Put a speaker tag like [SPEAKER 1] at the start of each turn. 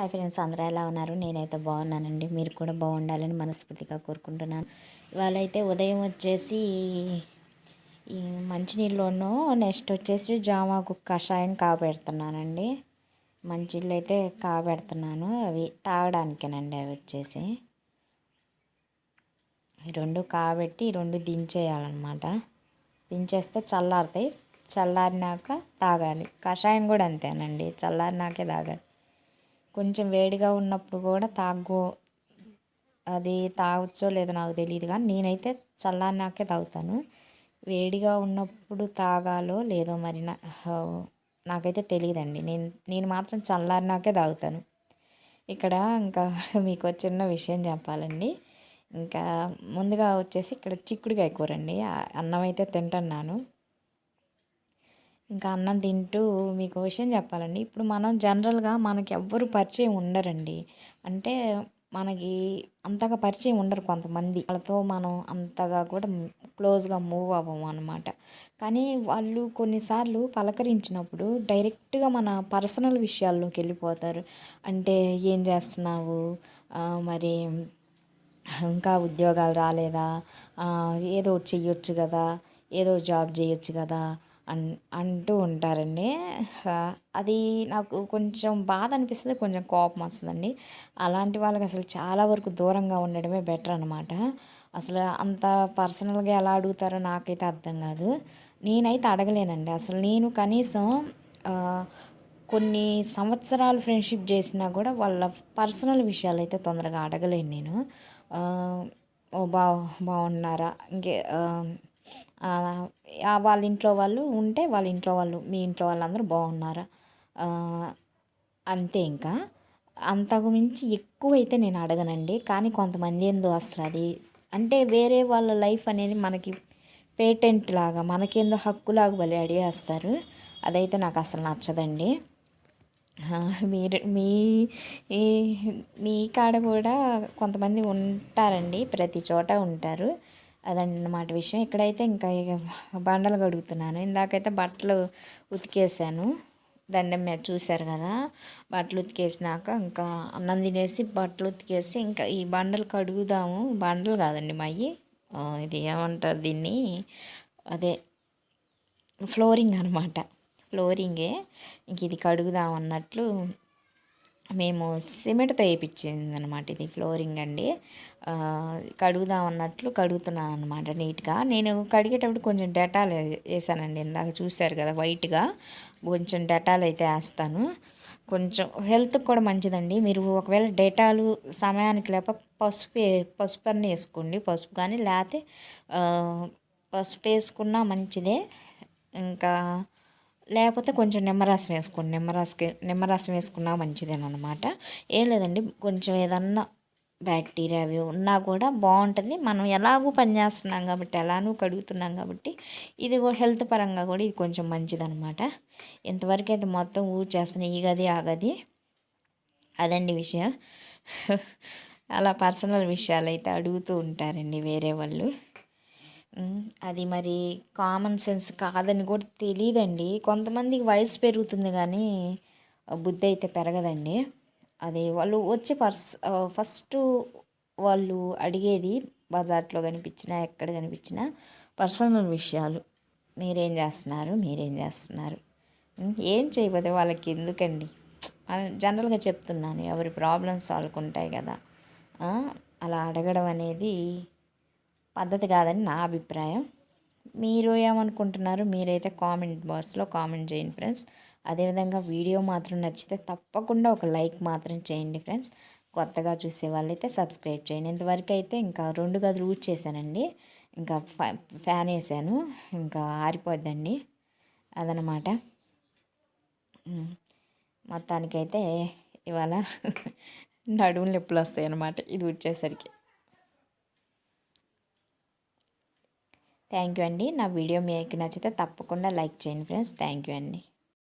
[SPEAKER 1] Hi friends అందరూ ఎలా ఉన్నారు? నేనైతే బాగున్నానండి. మీరు కూడా బాగుండాలని మనస్ఫూర్తిగా కోరుకుంటున్నాను. ఇవాళ అయితే ఉదయం వచ్చేసి ఈ మంచినీళ్ళలోనూ నెక్స్ట్ వచ్చేసి జామాకు కషాయం కాబెడుతున్నానండి. మంచిళ్ళు అయితే కాబెడుతున్నాను. అవి తాగడానికేనండి అవి వచ్చేసి. రెండు కాబెట్టి రెండు దించేయాలన్నమాట. దించేస్తే చల్లారుతాయి. చల్లారినాక తాగాలి. కషాయం కూడా అంతేనండి. చల్లారినాకే తాగాలి. కొంచెం వేడిగా ఉన్నప్పుడు కూడా తాగు అది తాగొచ్చో లేదో నాకు తెలియదు కానీ నేనైతే చల్లారినాకే తాగుతాను. వేడిగా ఉన్నప్పుడు తాగాలో లేదో మరి నాకైతే తెలియదండి నేను నేను మాత్రం చల్లారినాకే తాగుతాను. ఇక్కడ ఇంకా మీకు చిన్న విషయం చెప్పాలండి. ఇంకా ముందుగా వచ్చేసి ఇక్కడ చిక్కుడుకాయ కూర అండి అన్నం అయితే తింటున్నాను. ఇంకా అన్నం తింటూ మీకు విషయం చెప్పాలండి. ఇప్పుడు మనం జనరల్గా మనకి ఎవ్వరు పరిచయం ఉండరండి. అంటే మనకి అంతగా పరిచయం ఉండరు కొంతమంది. వాళ్ళతో మనం అంతగా కూడా క్లోజ్గా మూవ్ అవ్వము అనమాట కానీ వాళ్ళు కొన్నిసార్లు పలకరించినప్పుడు డైరెక్ట్గా మన పర్సనల్ విషయాల్లోకి వెళ్ళిపోతారు. అంటే ఏం చేస్తున్నావు? మరి ఇంకా ఉద్యోగాలు రాలేదా? ఏదో చెయ్యొచ్చు కదా? ఏదో జాబ్ చేయొచ్చు కదా? అన్ అంటూ ఉంటారండి. అది నాకు కొంచెం బాధ అనిపిస్తుంది కొంచెం కోపం వస్తుందండి. అలాంటి వాళ్ళకి అసలు చాలా వరకు దూరంగా ఉండడమే బెటర్ అనమాట అసలు అంత పర్సనల్గా ఎలా అడుగుతారో నాకైతే అర్థం కాదు. నేనైతే అడగలేనండి. అసలు నేను కనీసం కొన్ని సంవత్సరాలు ఫ్రెండ్షిప్ చేసినా కూడా వాళ్ళ పర్సనల్ విషయాలు అయితే తొందరగా అడగలేను నేను. బా బాగున్నారా? ఇంకే వాళ్ళ ఇంట్లో వాళ్ళు ఉంటే వాళ్ళ ఇంట్లో వాళ్ళు మీ ఇంట్లో వాళ్ళందరూ బాగున్నారా? అంతే ఇంకా. అంతకు మించి ఎక్కువైతే నేను అడగనండి. కానీ కొంతమంది ఏందో అసలు అది అంటే వేరే వాళ్ళ లైఫ్ అనేది మనకి పేటెంట్ లాగా మనకేందో హక్కులాగా బలి అడిగేస్తారు. అదైతే నాకు అసలు నచ్చదండి. మీరు మీ మీ కాడ కూడా కొంతమంది ఉంటారండి ప్రతి చోట ఉంటారు. అదన్నమాట విషయం. ఇక్కడైతే ఇంకా బండలు కడుగుతున్నాను. ఇందాకైతే బట్టలు ఉతికేసాను. దండం మీద చూశారు కదా బట్టలు ఉతికేసినాక ఇంకా అన్నం తినేసి బట్టలు ఉతికేసి ఇంకా ఈ బండలు కడుగుదాము. బండలు కాదండి మయ్యి. ఇది ఏమంటారు దీన్ని? అదే ఫ్లోరింగ్ అనమాట ఫ్లోరింగే. ఇంక ఇది కడుగుదాం అన్నట్లు మేము సిమెంట్తో వేయించింది అనమాట ఇది ఫ్లోరింగ్ అండి. కడుగుదాం అన్నట్లు కడుగుతున్నాను అనమాట నీట్గా. నేను కడిగేటప్పుడు కొంచెం డెటాల్ వేసానండి ఇందాక చూశారు కదా వైట్గా. కొంచెం డెటాల్ అయితే వేస్తాను. కొంచెం హెల్త్కి కూడా మంచిదండి. మీరు ఒకవేళ డెటాలు సమయానికి లేక పసుపు పసుపు అన్నీ వేసుకోండి. పసుపు కానీ లేకపోతే పసుపు వేసుకున్నా మంచిదే. ఇంకా లేకపోతే కొంచెం నిమ్మరసం వేసుకోండి. నిమ్మరసం నిమ్మరసం వేసుకున్నా మంచిదేనమాట ఏం లేదండి కొంచెం ఏదన్నా బ్యాక్టీరియా అవి ఉన్నా కూడా బాగుంటుంది. మనం ఎలాగూ పనిచేస్తున్నాం కాబట్టి ఎలానూ కడుగుతున్నాం కాబట్టి ఇది హెల్త్ పరంగా కూడా ఇది కొంచెం మంచిదనమాట ఇంతవరకు అయితే మొత్తం ఊడ్చేస్తున్నాయి ఈ గది ఆ గది అదండి విషయం. అలా పర్సనల్ విషయాలు అయితే అడుగుతూ ఉంటారండి వేరే వాళ్ళు. అది మరి కామన్ సెన్స్ కాదని కూడా తెలియదండి కొంతమందికి వయసు పెరుగుతుంది కానీ బుద్ధి అయితే పెరగదండి. అది వాళ్ళు వచ్చి పర్స్ ఫస్ట్ వాళ్ళు అడిగేది బజార్లో కనిపించినా ఎక్కడ కనిపించినా పర్సనల్ విషయాలు. మీరేం చేస్తున్నారు? మీరేం చేస్తున్నారు? ఏం చేయబోతే వాళ్ళకి ఎందుకండి? జనరల్గా చెప్తున్నాను ఎవరి ప్రాబ్లమ్స్ వాళ్ళకు ఉంటాయి కదా. అలా అడగడం అనేది పద్ధతి కాదని నా అభిప్రాయం. మీరు ఏమనుకుంటున్నారు మీరైతే కామెంట్ బాక్స్లో కామెంట్ చేయండి ఫ్రెండ్స్. అదేవిధంగా వీడియో మాత్రం నచ్చితే తప్పకుండా ఒక లైక్ మాత్రం చేయండి ఫ్రెండ్స్. కొత్తగా చూసే వాళ్ళైతే సబ్స్క్రైబ్ చేయండి. ఇంతవరకు అయితే ఇంకా రెండు గదులు యూజ్ చేశానండి ఇంకా ఫ్యాన్ వేసాను. ఇంకా ఆరిపోద్దండి. అదనమాట. మొత్తానికైతే ఇవాళ నడుములు నొప్పులు వస్తాయి అన్నమాట ఇది వచ్చేసరికి థ్యాంక్ యూ అండి. నా వీడియో మీకు నచ్చితే తప్పకుండా లైక్ చేయండి ఫ్రెండ్స్. థ్యాంక్ యూ అండి.